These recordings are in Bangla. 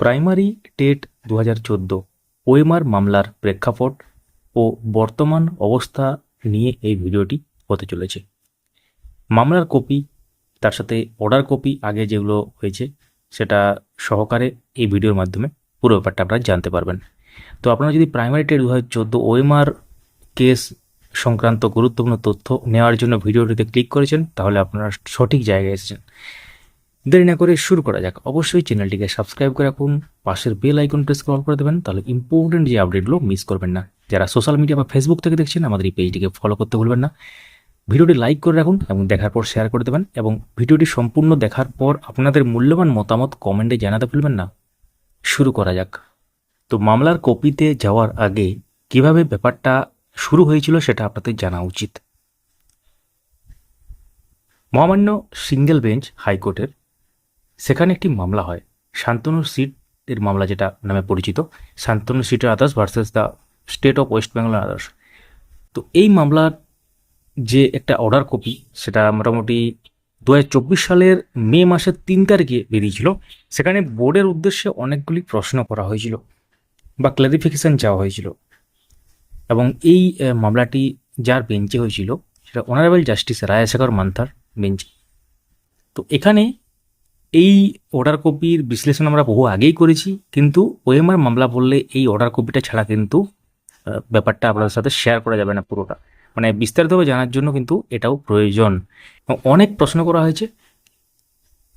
প্রাইমারি টেট দু হাজার চোদ্দ ওয়েমার মামলার প্রেক্ষাপট ও বর্তমান অবস্থা নিয়ে এই ভিডিওটি হতে চলেছে। মামলার কপি, তার সাথে অর্ডার কপি আগে যেগুলো হয়েছে, সেটা সহকারে এই ভিডিওর মাধ্যমে পুরো ব্যাপারটা আপনারা জানতে পারবেন। তো আপনারা যদি প্রাইমারি টেট দু হাজার চোদ্দ ওয়েমার কেস সংক্রান্ত গুরুত্বপূর্ণ তথ্য নেওয়ার জন্য ভিডিওটিতে ক্লিক করেছেন, তাহলে আপনারা সঠিক জায়গায় এসেছেন। দেরি না করে শুরু করা যাক। অবশ্যই চ্যানেলটিকে সাবস্ক্রাইব করে রাখুন, পাশের বেল আইকন প্রেস কল করে দেবেন, তাহলে ইম্পর্টেন্ট যে আপডেটগুলো মিস করবেন না। যারা সোশ্যাল মিডিয়া বা ফেসবুক থেকে দেখছেন, আমাদের এই পেজটিকে ফলো করতে ভুলবেন না। ভিডিওটি লাইক করে রাখুন এবং দেখার পর শেয়ার করে দেবেন এবং ভিডিওটি সম্পূর্ণ দেখার পর আপনাদের মূল্যবান মতামত কমেন্টে জানাতে ভুলবেন না। শুরু করা যাক। তো মামলার কপিতে যাওয়ার আগে কীভাবে ব্যাপারটা শুরু হয়েছিল সেটা আপনাদের জানা উচিত। মহামান্য সিঙ্গেল বেঞ্চ হাইকোর্টের সেখানে একটি মামলা হয়। শান্তনু সিট এর মামলা যেটা নামে পরিচিত। শান্তনু সিটের others versus the state of West Bengal others. তো এই মামলার যে একটা অর্ডার কপি, সেটা মোটামুটি দু হাজার চব্বিশ সালের মে মাসের তিন তারিখে বেরিয়েছিল। সেখানে বোর্ডের উদ্দেশ্যে অনেকগুলি প্রশ্ন করা হয়েছিল বা ক্লারিফিকেশন চাওয়া হয়েছিল। এবং এই মামলাটি যার বেঞ্চে হয়েছিল, সেটা অনারেবল জাস্টিস রায়শেখর মান্থার বেঞ্চে। তো এখানে এই অর্ডার কপির বিশ্লেষণ আমরা বহু আগেই করেছি, কিন্তু ওএমআর মামলা বললে এই অর্ডার কপিটা ছাড়া কিন্তু ব্যাপারটা আপনাদের সাথে শেয়ার করা যাবে না পুরোটা। মানে বিস্তারিতভাবে জানার জন্য কিন্তু এটাও প্রয়োজন। এবং অনেক প্রশ্ন করা হয়েছে,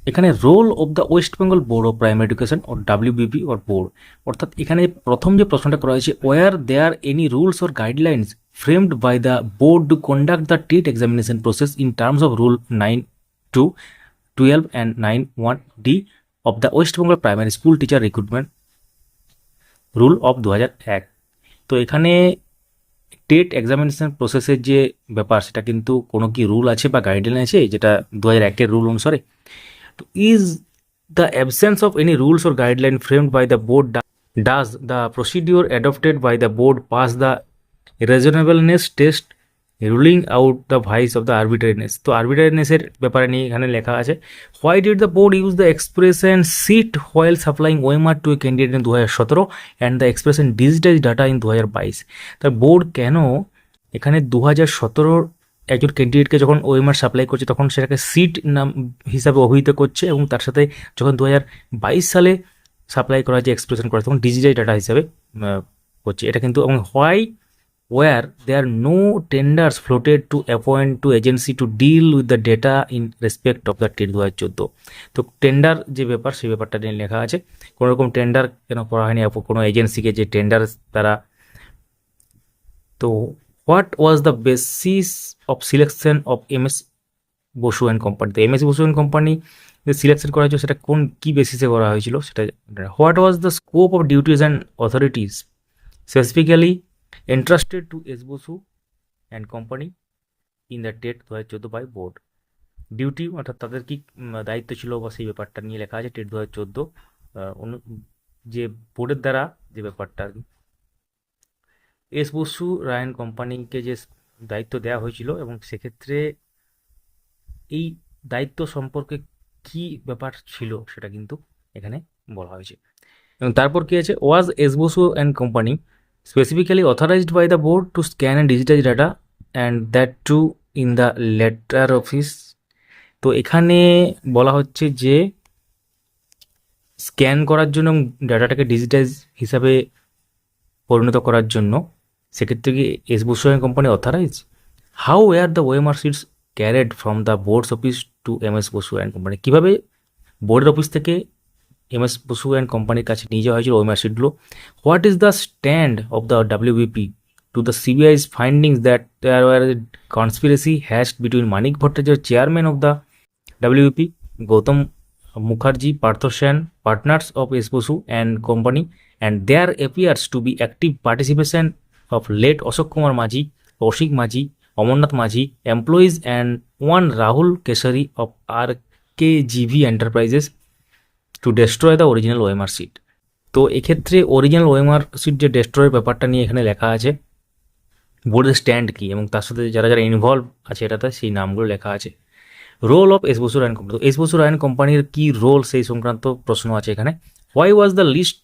এখানে role of the West Bengal board of primary education or WBP or board অর্থাৎ এখানে প্রথম যে প্রশ্নটা করা হয়েছে were there any rules or guidelines framed by the board to conduct the TET examination process in terms of rule nine to twelve and nine one D of the West Bengal primary school teacher recruitment rule of দু এক তো এখানে টেট এক্সামিনেশন প্রসেসের যে ব্যাপার, সেটা কিন্তু কোনো কি রুল আছে বা গাইডলাইন আছে? যেটা দু হাজার একের রুল অনুসারে। তো is the absence of any rules or guideline framed by the board does the procedure adopted by the board pass the reasonableness test ruling out the vice of the arbitrariness তো আরবিটারিনেসের ব্যাপারে নিয়ে এখানে লেখা আছে why did the board use the expression sheet while supplying OMR to a candidate in দু হাজার সতেরো and the expression digitize data in দু হাজার বাইশ? তার বোর্ড কেন এখানে দু হাজার সতেরোর একজন ক্যান্ডিডেটকে যখন ওএমআর সাপ্লাই করছে, তখন সেটাকে সিট নাম হিসাবে অভিহিত করছে এবং তার সাথে যখন দু হাজার বাইশ সালে সাপ্লাই করা যে এক্সপ্রেশন করা, তখন ডিজিটাল ডাটা হিসাবে করছে। এটা কিন্তু, এবং why were they are no tenders floated to appoint to agency to deal with the data in respect of the TET দু চোদ্দ। তো টেন্ডার যে ব্যাপার, সেই ব্যাপারটা নিয়ে লেখা আছে। কোনো রকম টেন্ডার কেন করা হয়নি কোনো এজেন্সিকে যে টেন্ডার তারা। তো what was the basis of selection of M S Basu and company তো M S Basu and company যে সিলেকশন করা হয়েছিল, সেটা কোন, কী বেসিসে করা হয়েছিল, সেটা what was the scope of duties and authorities specifically entrusted to S. Bosu and company in the TET দু হাজার চোদ্দ বাই বোর্ড ডিউটি অর্থাৎ তাদের কি দায়িত্ব ছিল বা সেই ব্যাপারটা নিয়ে লেখা আছে টেট দু হাজার চোদ্দ যে বোর্ডের দ্বারা যে ব্যাপারটা এস বসু রায়ন কোম্পানিকে যে দায়িত্ব দেওয়া হয়েছিল এবং সেক্ষেত্রে এই দায়িত্ব সম্পর্কে কি ব্যাপার ছিল সেটা কিন্তু এখানে বলা হয়েছে। এবং তারপর কি আছে? Was S Basu and company specifically authorized by the board to scan and digitize data and that too in the letter office তো এখানে বলা হচ্ছে যে স্ক্যান করার জন্য ডাটাটাকে ডিজিটাইজ হিসাবে পরিণত করার জন্য সেক্ষেত্রে কি S Basu company authorize how were the OMR sheets carried from the board's office to M S Basu and company কীভাবে বোর্ডের অফিস থেকে এম এস বসু অ্যান্ড কোম্পানির কাছে নিয়ে যাওয়া হয়েছিল ওমা শিডলো what is the stand of the WBP to the CBI's findings that there were conspiracy hatched between Manik Bhattacharya chairman of the WP Gautam Mukherjee Partha Sen partners of S Basu and company and there appears to be active participation of late Ashok Kumar Majhi Ashik Majhi Amarnath Majhi employees and one Rahul Keshari of R K GV enterprises to destroy the original OMR sheet তো এক্ষেত্রে অরিজিনাল ওয়েমার সিট যে ডেস্ট্রয়ের ব্যাপারটা নিয়ে এখানে লেখা আছে বোর্ডের স্ট্যান্ড কী? এবং তার সাথে যারা যারা ইনভলভ আছে এটাতে সেই নামগুলো লেখা আছে। Role of S Basu and company তো এস বসুর আয়ন কোম্পানির কী রোল সেই সংক্রান্ত প্রশ্ন আছে এখানে। Why was the list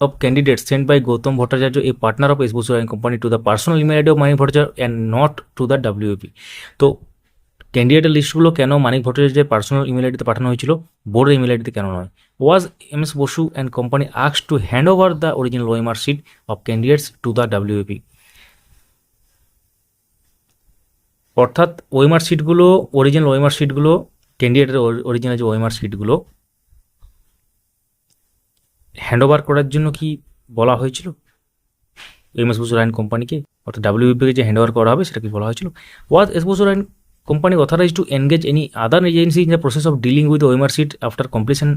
of candidate sent by Gautam Bhattacharya a partner of S Basu and company to the personal email ID of Manik Bhattacharya and not to the WP তো ক্যান্ডিডেটের লিস্টগুলো কেন মানিক ভট্টাচার্যের পার্সোনাল ইমেল আইডিতে পাঠানো হয়েছিল বোর্ডের ইমেল আইডিতে কেন নয়? Was M S Basu and company আক্স to hand over the original OMR sheet of candidates to the WP অর্থাৎ ওয়েমার শিটগুলো অরিজিনাল ওয়েমার শিটগুলো ক্যান্ডিডেটের অরিজিনাল যে ওয়েমার শিটগুলো হ্যান্ড ওভার করার জন্য কি বলা হয়েছিল? এম এস বসু রায়ন কোম্পানিকে অর্থাৎ ডাব্লিউবিপিকে যে হ্যান্ড ওভার করা হবে, সেটা কি বলা হয়েছিল? Was S Basu Rayan company authorise to engage any other agency in the process of dealing with OMR sheet after completion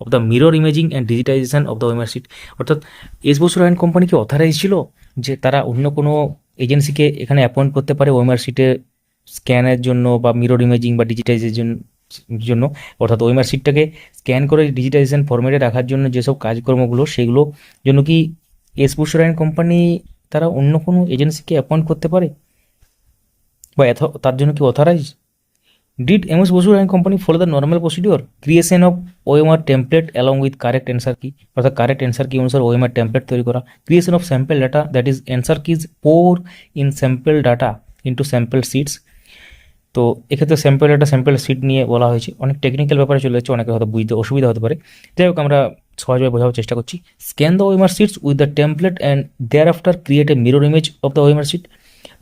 of the mirror imaging and digitisation of the OMR sheet অর্থাৎ এস বসু রায়ন কোম্পানি কি অথরাইজ ছিল যে তারা অন্য কোনো এজেন্সিকে এখানে অ্যাপয়েন্ট করতে পারে ওয়েমার সিটে স্ক্যানের জন্য বা মিরর ইমেজিং বা ডিজিটাইজেশন জন্য অর্থাৎ ওয়েমার সিটটাকে স্ক্যান করে ডিজিটাইজেশন ফরম্যাটে রাখার জন্য যেসব কাজকর্মগুলো, সেগুলো জন্য কি এস বুসরায়ন কোম্পানি তারা অন্য কোনো এজেন্সিকে অ্যাপয়েন্ট করতে পারে? বা তার জন্য কি authorize did M S Basu and company follow the normal procedure creation of OMR template along with correct answer key অর্থাৎ কারেক্ট অ্যান্সার কি অনুসারে ওএমআর টেমপ্লেট তৈরি করা। Creation of sample data that is answer keys for in sample data into sample sheets তো এক্ষেত্রে স্যাম্পল ডাটা স্যাম্পল সিট নিয়ে বলা হয়েছে। অনেক টেকনিক্যাল ব্যাপারে চলে যাচ্ছে, অনেকের হয়তো বুঝতে অসুবিধা হতে পারে। যাই হোক, আমরা সহজভাবে বোঝাবার চেষ্টা করছি। Scan the OMR sheets with the template and thereafter create a mirror image of the OMR sheet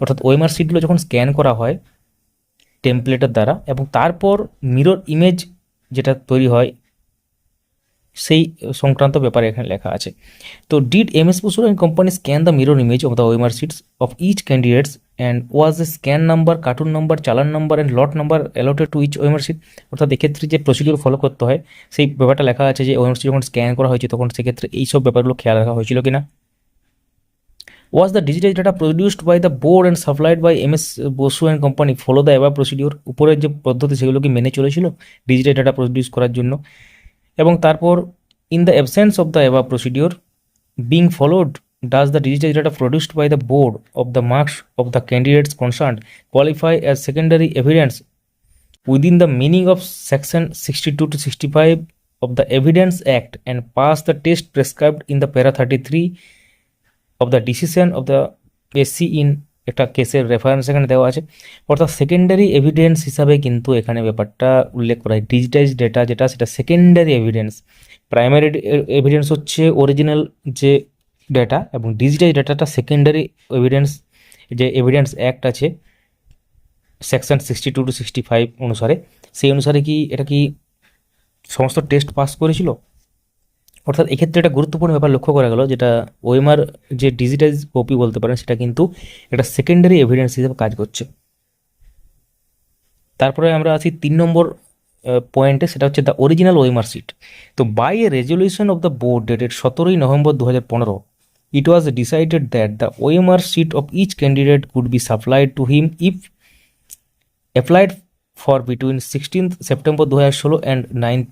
অর্থাৎ ওয়েমার সিটগুলো যখন স্ক্যান করা হয় টেমপ্লেটের দ্বারা এবং তারপর মিরর ইমেজ যেটা তৈরি হয়, সেই সংক্রান্ত ব্যাপারে এখানে লেখা আছে। তো did M S Basu and company scan the mirror image of the OMR sheets of each candidates and was a scan number carton number challan number and lot number allotted to each OMR sheet অর্থাৎ এক্ষেত্রে যে প্রসিডিওর ফলো করতে হয়, সেই ব্যাপারটা লেখা আছে যে ওয়েমার সিট যখন স্ক্যান করা হয়েছে, তখন সেক্ষেত্রে এইসব ব্যাপারগুলো খেয়াল রাখা হয়েছিল কিনা? Was the digitized data produced by the board and supplied by MS Basu and company follow the above procedure উপরের যে পদ্ধতি, সেগুলো কি মেনে চলেছিল? ডিজিটাল ডাটা প্রডিউস করার জন্য। এবং তারপর in the absence of the above procedure being followed does the digital data produced by the board of the marks of the candidates concern qualify as secondary evidence within the meaning of section 62 to 65 of the evidence act and pass the test prescribed in the para 33 of the decision of the SC in একটা কেসের রেফারেন্স এখানে দেওয়া আছে। অর্থাৎ সেকেন্ডারি এভিডেন্স হিসাবে কিন্তু এখানে ব্যাপারটা উল্লেখ করা হয়। ডিজিটাইজ ডেটা যেটা, সেটা সেকেন্ডারি এভিডেন্স প্রাইমারি এভিডেন্স হচ্ছে অরিজিনাল যে ডেটা এবং ডিজিটাইজ ডেটাটা সেকেন্ডারি এভিডেন্স যে এভিডেন্স অ্যাক্ট আছে section sixty two two sixty five অনুসারে। সেই অনুসারে কি, এটা কি সমস্ত টেস্ট পাস করেছিল? অর্থাৎ এক্ষেত্রে একটা গুরুত্বপূর্ণ ব্যাপার লক্ষ্য করা গেল, যেটা ওয়েমার যে ডিজিটাইজ কপি বলতে পারেন, সেটা কিন্তু একটা সেকেন্ডারি এভিডেন্স হিসেবে কাজ করছে। তারপরে আমরা আছি তিন নম্বর পয়েন্টে সেটা হচ্ছে দ্য অরিজিনাল ওয়েমার সিট তো by a resolution of the board dated সতেরোই নভেম্বর দু হাজার পনেরো it was decided that the OMR sheet of each candidate could be supplied to him if applied for between sixteen applied for between 16th September 2016 and 9th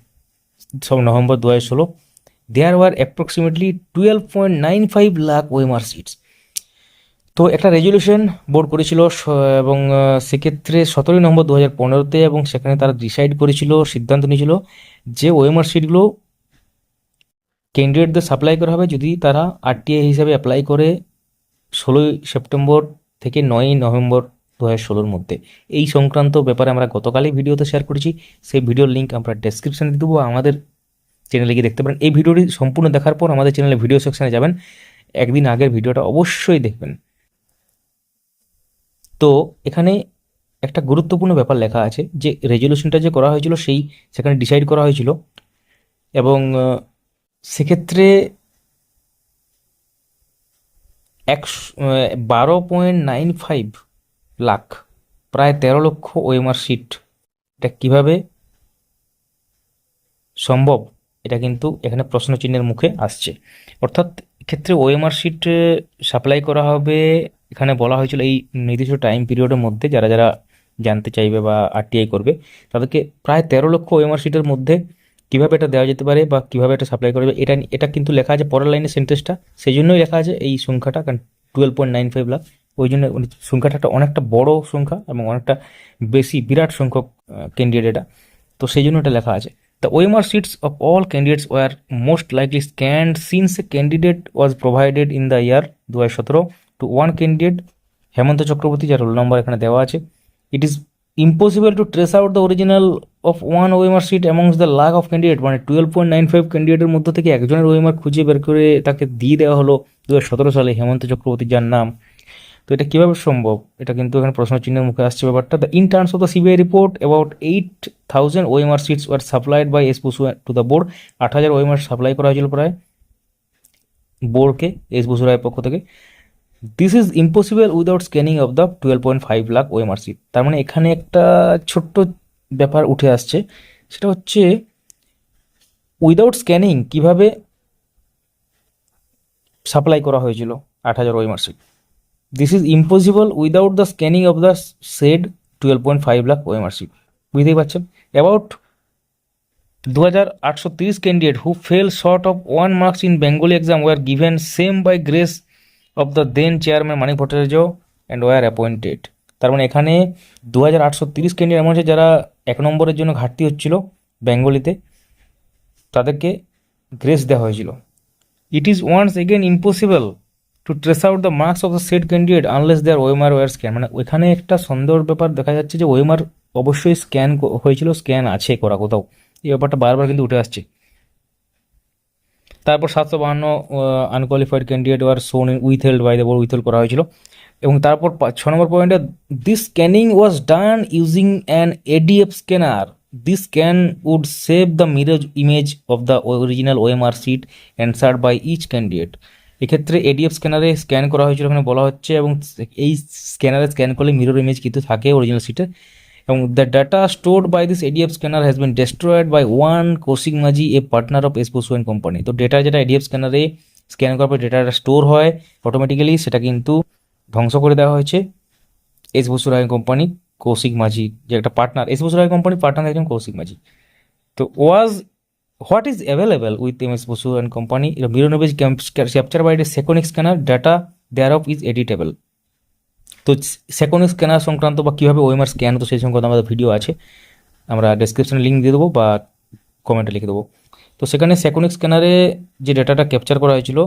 November 2016 there were approximately 12.95 lakh OMR seats. তো একটা রেজলিউশন বোর্ড করেছিল এবং সেক্ষেত্রে সতেরোই নম্বর দু হাজার পনেরোতে এবং সেখানে তারা ডিসাইড করেছিল, সিদ্ধান্ত নিয়েছিল যে ওএমআর সিটগুলো ক্যান্ডিডেটদের সাপ্লাই করা হবে যদি তারা আরটিআই হিসাবে অ্যাপ্লাই করে ষোলোই সেপ্টেম্বর থেকে নয়ই নভেম্বর দু হাজার ষোলোর মধ্যে। এই সংক্রান্ত ব্যাপারে আমরা গতকালই ভিডিওতে শেয়ার করেছি। সেই ভিডিওর লিঙ্ক আমরা ডেসক্রিপশানে দেবো। আমাদের চ্যানেলে গিয়ে দেখতে পারেন। এই ভিডিওটি সম্পূর্ণ দেখার পর আমাদের চ্যানেলে ভিডিও সেকশনে যাবেন। একদিন আগের ভিডিওটা অবশ্যই দেখবেন। তো এখানে একটা গুরুত্বপূর্ণ ব্যাপার লেখা আছে যে রেজলিউশনটা যে করা হয়েছিল, সেই সেখানে ডিসাইড করা হয়েছিল। এবং সেক্ষেত্রে একশো বারো পয়েন্ট নাইন ফাইভ লাখ, প্রায় তেরো লক্ষ ওএমআর সিট এটা কীভাবে সম্ভব? এটা কিন্তু এখানে প্রশ্নচিহ্নের মুখে আসছে। অর্থাৎ ক্ষেত্রে ওএমআর সিট সাপ্লাই করা হবে, এখানে বলা হয়েছিল এই নির্দিষ্ট টাইম পিরিয়ডের মধ্যে যারা যারা জানতে চাইবে বা আরটিআই করবে, তাদেরকে প্রায় তেরো লক্ষ ওএমআর সিটের মধ্যে কীভাবে এটা দেওয়া যেতে পারে বা কীভাবে এটা সাপ্লাই করবে এটা এটা কিন্তু লেখা আছে পরের লাইনে সেন্টেন্সটা সেই জন্যই লেখা আছে এই সংখ্যাটা, কারণ twelve point nine five lakh. ওই জন্য সংখ্যাটা একটা অনেকটা বড় সংখ্যা এবং অনেকটা বেশি, বিরাট সংখ্যক ক্যান্ডিডেট এটা। তো সেই জন্য এটা লেখা আছে। The OMR sheets of all candidates were most likely scanned since a candidate was provided in the year 2017 to one candidate, হেমন্ত চক্রবর্তী, যার রোল নাম্বার এখানে দেওয়া আছে। It is impossible to trace out the original of one OMR sheet amongst the lakh of candidate মানে টুয়েলভ পয়েন্ট নাইন ফাইভ ক্যান্ডিডেটের মধ্য থেকে একজনের ওএমআর খুঁজে বের করে তাকে দিয়ে দেওয়া হলো দু সালে হেমন্ত চক্রবর্তী, যার নাম তো এটা কীভাবে সম্ভব? এটা কিন্তু এখানে প্রশ্ন চিহ্নের মুখে আসছে ব্যাপারটা। The in terms of the CBI report about eight thousand OMR sheets were supplied by S Basu to the board আট হাজার ওএমআর সাপ্লাই করা হয়েছিল প্রায় বোর্ডকে এস বসু রায়ের পক্ষ থেকে। This is impossible without scanning of the twelve point five lakh OMR sheet তার মানে এখানে একটা ছোট্ট ব্যাপার উঠে আসছে। সেটা হচ্ছে উইদাউট স্ক্যানিং কীভাবে সাপ্লাই করা হয়েছিল আট হাজার OMR sheet without the scanning of the said twelve point five lakh OMR sheet বুঝতেই পারছেন? অ্যাবাউট দু হাজার আটশো তিরিশ candidate who fell short of one marks in Bengali exam were given same by grace of the then chairman Manik Bhattacharya and were appointed তার মানে এখানে দু হাজার আটশো তিরিশ ক্যান্ডিডেট এমন আছে যারা এক নম্বরের জন্য ঘাটতি হচ্ছিল বেঙ্গলিতে তাদেরকে গ্রেস দেওয়া হয়েছিল। It is once again impossible to trace out the marks of the said candidate unless their OMR were scan মানে ওইখানে একটা সন্দেহর ব্যাপার দেখা যাচ্ছে যে ওয়েমার অবশ্যই স্ক্যান হয়েছিল স্ক্যান আছে করা কোথাও। এই ব্যাপারটা বারবার কিন্তু উঠে আসছে। তারপর সাতশো বাহান্ন unqualified candidate were shown in withheld by the board withheld করা হয়েছিল। এবং তারপর ছ নম্বর পয়েন্টে this scanning was done using an ADF scanner this scan would save the mirror image of the original OMR sheet answered by each candidate এক্ষেত্রে এডিএফ স্ক্যানারে স্ক্যান করা হয়েছিল ওখানে বলা হচ্ছে এবং এই স্ক্যানারে স্ক্যান করলে মিরর ইমেজ কিন্তু থাকে অরিজিনাল সিটে এবং the data stored by this ADF scanner has been destroyed by one Koushik Majhi a partner of S Basu company তো ডেটা যেটা এডিএফ স্ক্যানারে স্ক্যান করার পর ডেটাটা স্টোর হয় অটোমেটিক্যালি সেটা কিন্তু ধ্বংস করে দেওয়া হয়েছে এস বসু রায় কোম্পানি কৌশিক মাঝি যে একটা partner S Basu Roy company partner একজন কৌশিক মাঝি তো was what is available with M S Basu and company? Image capture by a second scanner data there of is editable তো সেকন্ড স্ক্যানার সংক্রান্ত বা কীভাবে ওএমআর স্ক্যান হতো সেই সংক্রান্ত আমাদের ভিডিও আছে। আমরা ডেসক্রিপশনে লিঙ্ক দিয়ে দেবো বা কমেন্টে লিখে দেবো। তো সেখানে সেকন্ড স্ক্যানারে যে ডেটাটা ক্যাপচার করা হয়েছিল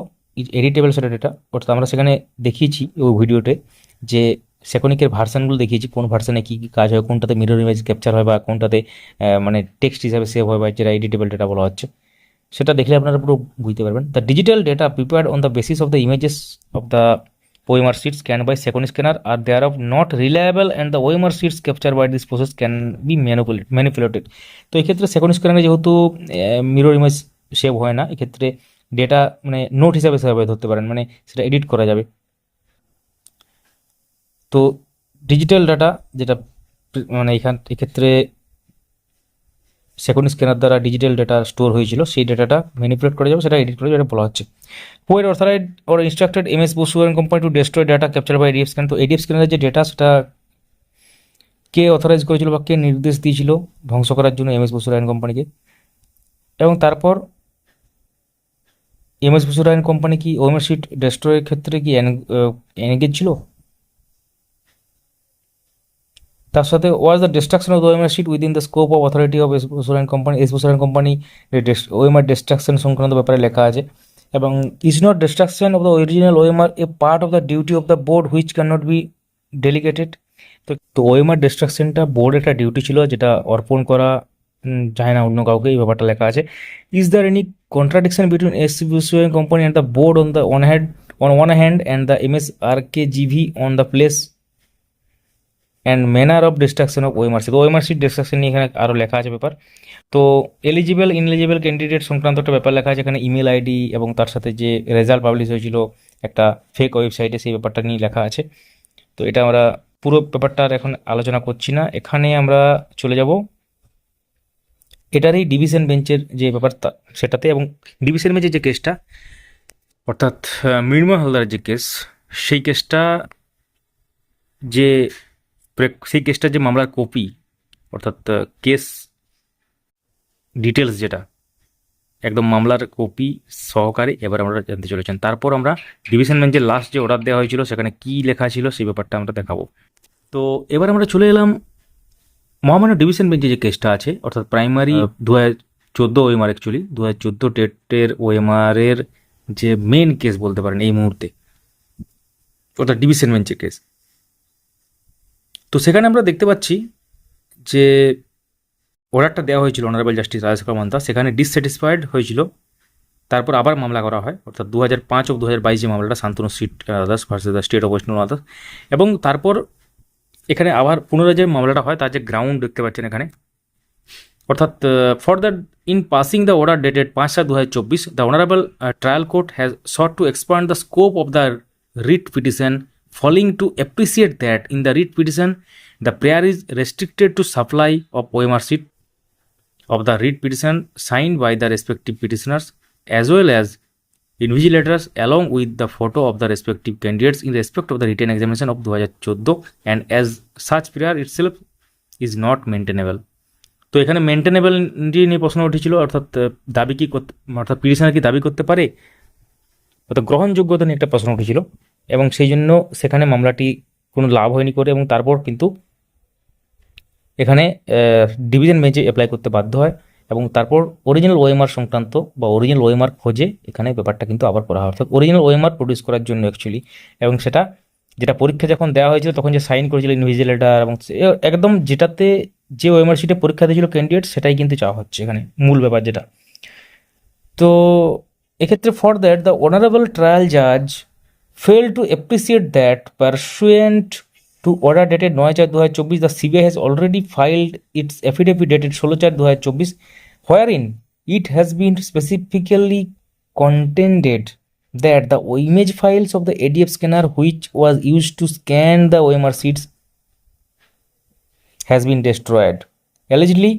এডিটেবল সেটা ডেটা অর্থাৎ আমরা সেখানে দেখিয়েছি ওই ভিডিওতে যে সেকনিকের ভার্সানগুলো দেখিয়েছি, কোন ভার্সানে কী কী কাজ হয়, কোনটাতে মিরর ইমেজ ক্যাপচার হয় বা কোনটাতে মানে টেক্সট হিসাবে সেভ হয় বা যেটা এডিটেবল ডেটা বলা হচ্ছে, সেটা দেখলে আপনারা পুরো বুঝতে পারবেন। The digital data prepared on the basis of the images of the OMR sheets scanned by second scanner are thereof not reliable and the OMR sheets captured by this process can be manipulated manipulated. তো এক্ষেত্রে সেকেন্ড স্ক্যানারে যেহেতু মিরর ইমেজ সেভ হয় না, এক্ষেত্রে ডেটা মানে নোট হিসাবে সেভাবে ধরতে পারেন মানে সেটা এডিট করা যাবে। তো ডিজিটাল ডাটা যেটা মানে এখান, এক্ষেত্রে সেকেন্ড স্ক্যানার দ্বারা ডিজিটাল ডেটা স্টোর হয়েছিল, সেই ডেটাটা ম্যানিপুলেট করা যাবে, সেটা এডিট করে যেটা বলা হচ্ছে। Where authorised or instructed M S Basu and company to destroy data capture by ADF scan তো এডিএফ স্ক্যানের যে ডেটা সেটা কে অথরাইজ করেছিল বা কে নির্দেশ দিয়েছিল ধ্বংস করার জন্য এম এস বসু অ্যান্ড কোম্পানিকে এবং তারপর M S Basu and company কি ওএমএস শিট ডেস্ট্রয়ের ক্ষেত্রে কি এনগেজ ছিল? তার সাথে was the destruction of OMR sheet within the scope of authority of এসবোসারান company এসবোসারান কোম্পানি ওএমআর ডিস্ট্রাকশন সংক্রান্ত ব্যাপারে লেখা আছে এবং is not destruction of the original OMR a part of the duty of the board which can not be delegated তো তো ওএমআর ডিস্ট্রাকশনটা বোর্ড একটা ডিউটি ছিল যেটা অর্পণ করা যায় না অন্য কাউকে, এই ব্যাপারটা লেখা আছে। Is there any contradiction between S company and the board on the one hand on one hand and the M S R K GV on the place and manner of destruction of OMR sheet তো ওএমআরসি ডিস্ট্রাকশন নিয়ে এখানে আরও লেখা আছে ব্যাপার তো এলিজিবল ইনএলিজিবল ক্যান্ডিডেট সংক্রান্ত একটা ব্যাপার লেখা আছে, এখানে ইমেল আইডি এবং তার সাথে যে রেজাল্ট পাবলিশ হয়েছিল, একটা ফেক ওয়েবসাইটে সেই ব্যাপারটা নিয়ে লেখা আছে। তো এটা আমরা পুরো ব্যাপারটা এখন আলোচনা করছি না। এখানে আমরা চলে যাব। এটারই ডিভিশন বেঞ্চের যে ব্যাপার সেটাতে এবং ডিভিশন বেঞ্চের যে কেসটা অর্থাৎ মৃন্ময় হালদারের যে কেস সেই কেসটা যে সেই কেসটার যে মামলার কপি অর্থাৎ কেস ডিটেলস যেটা একদম মামলার কপি সহকারে এবার আমরা জানতে চলেছেন। তারপর আমরা ডিভিশন বেঞ্চের লাস্ট যে অর্ডার দেওয়া হয়েছিল সেখানে কি লেখা ছিল সেই ব্যাপারটা আমরা দেখাবো। তো এবার আমরা চলে এলাম মহামান্য ডিভিশন বেঞ্চে যে কেসটা আছে অর্থাৎ প্রাইমারি দু হাজার চোদ্দ ওএমআর অ্যাকচুয়ালি দু হাজার চোদ্দ ডেটের ওএমআরের যে মেন কেস বলতে পারেন এই মুহূর্তে অর্থাৎ ডিভিশন বেঞ্চের কেস তো সেখানে আমরা দেখতে পাচ্ছি যে অর্ডারটা দেওয়া হয়েছিল অনারেবল জাস্টিস রাজশেখর মান্তা। সেখানে ডিসস্যাটিসফাইড হয়েছিল। তারপর আবার মামলা করা হয়। অর্থাৎ দু হাজার পাঁচ ও দু হাজার বাইশ যে মামলাটা Shantanu Sit others versus the state of West Bengal এবং তারপর এখানে আবার পুনরায় যে মামলাটা হয়, তার যে গ্রাউন্ড দেখতে পাচ্ছেন এখানে। অর্থাৎ for the in passing the order dated পাঁচ সাত দু হাজার চব্বিশ the honourable trial court has sought to expand the scope of the writ petition falling to appreciate that in the writ petition the prayer is restricted to supply of OMR sheet of the writ petition signed by the respective petitioners as well as invigilators along with the photo of the respective candidates in respect of the written examination of 2014 and as such prayer itself is not maintainable তো এখানে মেনটেনেবল নিয়ে প্রশ্ন উঠেছিল অর্থাৎ দাবি কি করতে অর্থাৎ পিটিশনার কি দাবি করতে পারে অর্থাৎ গ্রহণযোগ্যতা নিয়ে একটা প্রশ্ন উঠেছিল এবং সেই জন্য সেখানে মামলাটি কোনো লাভ হয়নি করে এবং তারপর কিন্তু এখানে ডিভিশন বেঞ্চে অ্যাপ্লাই করতে বাধ্য হয় এবং তারপর অরিজিনাল ওএমআর সংক্রান্ত বা অরিজিনাল ওএমআর খোঁজে এখানে ব্যাপারটা কিন্তু আবার করা হয়। অর্থাৎ অরিজিনাল ওএমআর প্রডিউস করার জন্য অ্যাকচুয়ালি এবং সেটা যেটা পরীক্ষা যখন দেওয়া হয়েছিল তখন যে সাইন করেছিল ইনভিজিলেটার এবং একদম যেটাতে যে ওএমআর শিটে পরীক্ষা দিয়েছিল ক্যান্ডিডেট সেটাই কিন্তু চাওয়া হচ্ছে এখানে, মূল ব্যাপার যেটা। তো এক্ষেত্রে for that the honourable trial জাজ fail to appreciate that pursuant to order dated নয় চার দু হাজার চব্বিশ the CBI has already filed its affidavit dated ষোলো চার দু হাজার চব্বিশ wherein it has been specifically contended that the image files of the ADF scanner which was used to scan the OMR sheets has been destroyed allegedly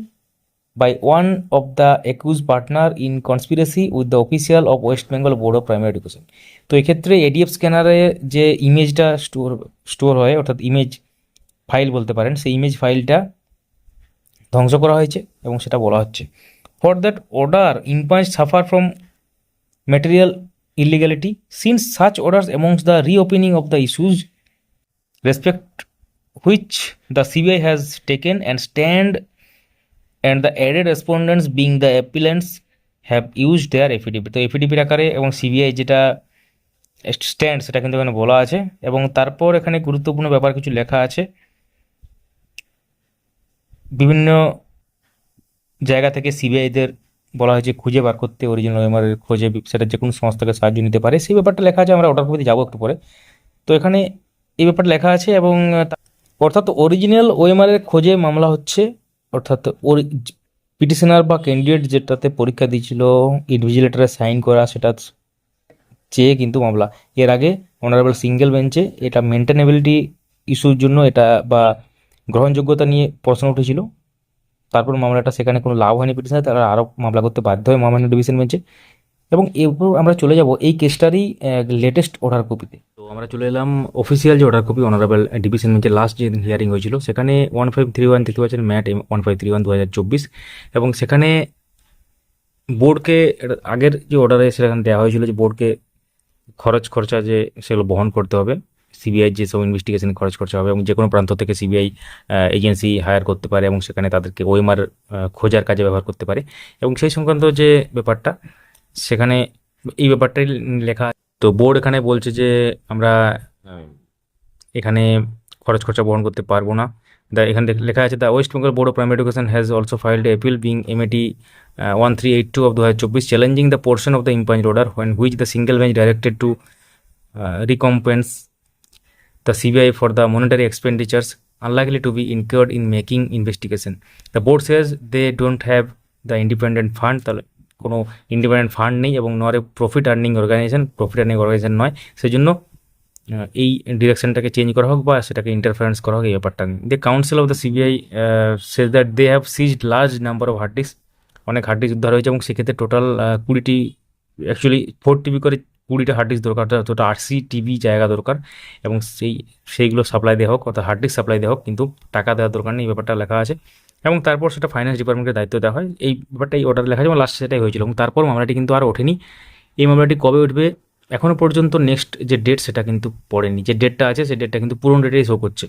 by one of the accused partner in conspiracy with the official of West Bengal board of Primary Education. তো এক্ষেত্রে এডিএফ স্ক্যানারে যে ইমেজটা স্টোর স্টোর হয়, অর্থাৎ ইমেজ ফাইল বলতে পারেন, সেই ইমেজ ফাইলটা ধ্বংস করা হয়েছে এবং সেটা বলা হচ্ছে for that order impugned suffer from material illegality since such order amongst the reopening of the issues respect which the CBI has taken and stand and the added respondents being the appellants have used their affidavit. তো এফিডেভিট আকারে এবং সিবিআই যেটা স্ট্যান্ড সেটা কিন্তু এখানে বলা আছে। এবং তারপর এখানে গুরুত্বপূর্ণ ব্যাপার কিছু লেখা আছে। বিভিন্ন জায়গা থেকে সিবিআইদের বলা হয়েছে, খুঁজে বার করতে অরিজিনাল ওএমআরের খোঁজে সেটা যে কোনো সংস্থাকে সাহায্য নিতে পারে। সেই ব্যাপারটা লেখা আছে, আমরা অর্ডার কপিতে যাব একটু পরে। তো এখানে এই ব্যাপারটা লেখা আছে এবং অর্থাৎ অরিজিনাল ওএমআরের খোঁজে মামলা হচ্ছে অর্থাৎ পিটিশনার বা ক্যান্ডিডেট যেটাতে পরীক্ষা দিয়েছিল ইনভিজিলেটারে সাইন করা, সেটা চেয়ে কিন্তু মামলা। এর আগে অনারেবল সিঙ্গেল বেঞ্চে এটা মেনটেনেবিলিটি ইস্যুর জন্য এটা বা গ্রহণযোগ্যতা নিয়ে প্রশ্ন উঠেছিল। তারপর মামলাটা সেখানে কোনো লাভ হয়নি পিটিশনে তারা আরও মামলা করতে বাধ্য হয় মহামান্য ডিভিশন বেঞ্চে এবং এরপর আমরা চলে যাব এই কেসটারই লেটেস্ট অর্ডার কপিতে আমরা চলে এলাম অফিসিয়াল যে অর্ডার কপি অনারেবল ডিভিশন বেঞ্চে লাস্ট যে হিয়ারিং হয়েছিল, সেখানে ওয়ান ফাইভ থ্রি ওয়ান দেখতে পাচ্ছেন MAT one five three one দু হাজার চব্বিশ এবং সেখানে বোর্ডকে আগের যে অর্ডারে সেখানে দেওয়া হয়েছিল যে বোর্ডকে খরচ খরচা যে সেগুলো বহন করতে হবে সিবিআই যেসব ইনভেস্টিগেশন খরচ খরচা হবে এবং যে কোনো প্রান্ত থেকে সিবিআই এজেন্সি হায়ার করতে পারে এবং সেখানে তাদেরকে ওএমআর খোঁজার কাজে ব্যবহার করতে পারে এবং সেই সংক্রান্ত যে ব্যাপারটা, সেখানে এই ব্যাপারটাই লেখা। তো বোর্ড এখানে বলছে যে আমরা এখানে খরচ খরচা বহন করতে পারব না দা এখানে লেখা আছে the West Bengal board of primary education has also filed appeal being M MAT one three eight two of দু হাজার চব্বিশ challenging the portion of the impugned order when which the single bench directed to recompense the CBI for the monetary expenditures unlikely to be incurred in making investigation. The board says they don't have the independent fund তাহলে কোনো ইন্ডিপেন্ডেন্ট ফান্ড নেই এবং nor profit earning organisation profit earning organisation নয়। সেই জন্য এই ডিরেকশনটাকে চেঞ্জ করা হোক বা সেটাকে ইন্টারফারেন্স করা হোক, এই ব্যাপারটা the counsel of the CBI says that they have seized large number of hard disk অনেক হার্ড ডিস্ক উদ্ধার হয়েছে এবং সেক্ষেত্রে টোটাল কুড়িটি অ্যাকচুয়ালি ফোর টিবি করে কুড়িটা হার্ড ডিস্ক দরকার অতটা আরসি টিভি জায়গা দরকার এবং সেই, সেইগুলো সাপ্লাই দেওয়া হোক, অর্থাৎ হার্ড ডিস্ক সাপ্লাই দেওয়া হোক, কিন্তু টাকা দেওয়ার দরকার নেই, এই ব্যাপারটা লেখা আছে। এবং তারপর সেটা ফাইন্যান্স ডিপার্টমেন্টের দায়িত্ব দেওয়া হয়। এই ব্যাপারটা এই অর্ডার লেখা যেমন লাস্ট সেটাই হয়েছিল এবং তারপর মামলাটি কিন্তু আর ওঠেনি। এই মামলাটি কবে উঠবে এখনও পর্যন্ত নেক্সট যে ডেট সেটা কিন্তু পড়েনি। যে ডেটটা আছে, সেই ডেটটা কিন্তু পুরনো ডেটেই শো করছে।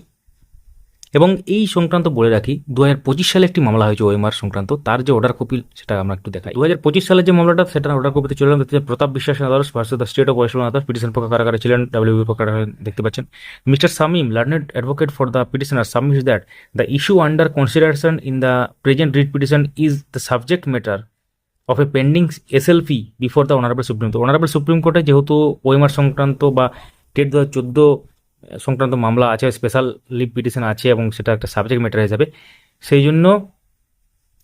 এবং এই সংক্রান্ত বলে রাখি দু হাজার পঁচিশ সালে একটি মামলা হয়েছে ওএমআর সংক্রান্ত, তার যে অর্ডার কপি সেটা আমরা একটু দেখাই। দু সালের যে মামলাটা, সেটা অর্ডার কপিতে চলে দেখতে Pratap Biswas others versus the state of West Bengal petition পক্ষ কারাগারে ছিলেন ডাব্লিউবি পক্ষ কারাগারে দেখতে পাচ্ছেন। Mister Shamim learned advocate for the petitioner submits that the issue under consideration in the present writ petition is the subject matter of a pending S SLP before the honourable supreme court honourable supreme কোর্টে যেহেতু ওএমআর সংক্রান্ত বা টেট দু হাজার চোদ্দ সংক্রান্ত মামলা আছে স্পেশাল লিভ পিটিশন আছে এবং সেটা একটা সাবজেক্ট ম্যাটার হিসাবে। সেই জন্য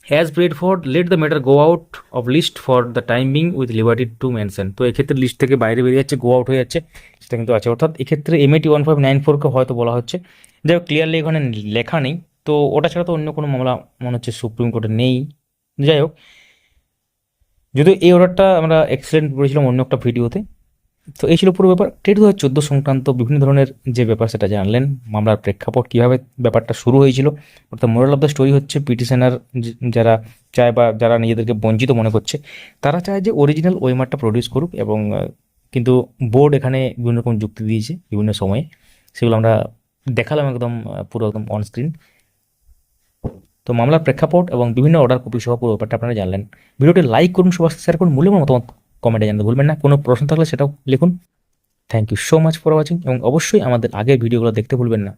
as prayed for let the matter go out of list for the timing with liberty to mention তো এক্ষেত্রে লিস্ট থেকে বাইরে বেরিয়ে যাচ্ছে গো আউট হয়ে যাচ্ছে, সেটা কিন্তু আছে। অর্থাৎ এক্ষেত্রে এমএটি ওয়ান ফাইভ নাইন ফোরকে হয়তো বলা হচ্ছে। যাই হোক ক্লিয়ারলি এখানে লেখা নেই। তো ওটা ছাড়া তো অন্য কোনো মামলা মনে হচ্ছে সুপ্রিম কোর্টে নেই। যাই হোক, যদিও এই অর্ডারটা আমরা এক্সিলেন্ট করেছিলাম অন্য একটা ভিডিওতে তো এই ছিল পুরো ব্যাপার। টেট দু হাজার চোদ্দ সংক্রান্ত বিভিন্ন ধরনের যে ব্যাপার, সেটা জানলেন। মামলার প্রেক্ষাপট কীভাবে ব্যাপারটা শুরু হয়েছিল। অর্থাৎ মোরাল অফ দ্য স্টোরি হচ্ছে পিটিশনার যারা চায় বা যারা নিজেদেরকে বঞ্চিত মনে করছে, তারা চায় যে অরিজিনাল ওয়েমারটা প্রডিউস করুক এবং কিন্তু বোর্ড এখানে বিভিন্ন রকম যুক্তি দিয়েছে বিভিন্ন সময়ে। সেগুলো আমরা দেখালাম একদম পুরো একদম অন স্ক্রিন তো মামলার প্রেক্ষাপট এবং বিভিন্ন অর্ডার কপি সহ পুরো ব্যাপারটা আপনারা জানলেন। ভিডিওটি লাইক করুন সবার শেয়ার করুন, মূল্যবান মতামত কমেন্টে জানাতে ভুলবেন না। কোনো প্রশ্ন থাকলে সেটাও লিখুন। Thank you so much for watching এবং অবশ্যই আমাদের আগের ভিডিওগুলো দেখতে ভুলবেন না।